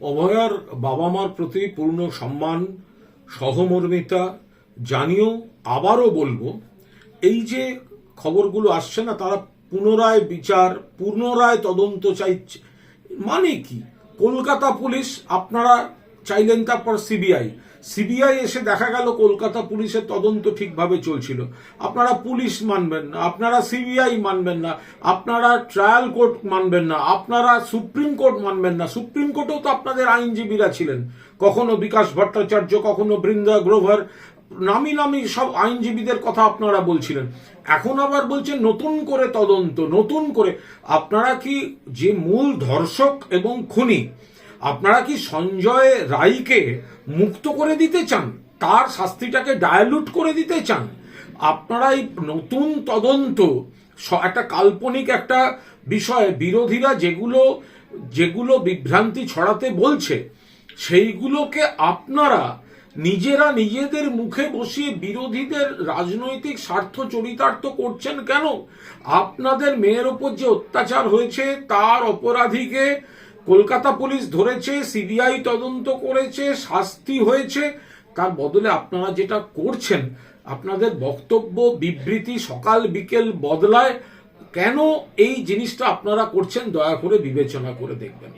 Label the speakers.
Speaker 1: অভয়ার বাবা মার প্রতি পূর্ণ সম্মান, সহমর্মিতা জানিও আবারও বলব, এই যে খবরগুলো আসছে না, তারা পুনরায় বিচার, পুনরায় তদন্ত চাইছে। মানে কি? কলকাতা পুলিশ আপনারা চাইলেন তারপর সিবিআই। সিবিআই এসে দেখা গেল কলকাতা পুলিশের তদন্ত ঠিকভাবে চলছিল। আপনারা পুলিশ মানবেন না, আপনারা সিবিআই মানবেন না, আপনারা ট্রায়াল কোর্ট মানবেন না, আপনারা সুপ্রিম কোর্ট মানবেন না। সুপ্রিম কোর্টেও তো আপনাদের আইনজীবীরা ছিলেন। কখনো বিকাশ ভট্টাচার্য, কখনো বৃন্দা গ্রোভার, নামি নামি সব আইনজীবীদের কথা আপনারা বলছিলেন। এখন আবার বলছেন নতুন করে তদন্ত, নতুন করে। আপনারা কি যে মূল ধর্ষক এবং খুনি আপনারা কি সঞ্জয় রায়কে মুক্ত করে দিতে চান? তার শাস্তিটাকে ডায়ালুট করে দিতে চান? আপনারা এই নতুন তদন্ত একটা কাল্পনিক একটা বিষয়, বিরোধীরা যেগুলো যেগুলো বিভ্রান্তি ছড়াতে বলছে, সেইগুলোকে আপনারা নিজেরা নিজেদের মুখে বসিয়ে বিরোধীদের রাজনৈতিক স্বার্থ চরিতার্থ করছেন কেন? আপনাদের মেয়ের ওপর যে অত্যাচার হয়েছে, তার অপরাধীকে কলকাতা পুলিশ ধরেছে, সিবিআই তদন্ত করেছে, শাস্তি হয়েছে। তার বদলে আপনারা যেটা করছেন, আপনাদের বক্তব্য, বিবৃতি সকাল বিকেল বদলায়। কেন এই জিনিসটা আপনারা করছেন, দয়া করে বিবেচনা করে দেখবেন।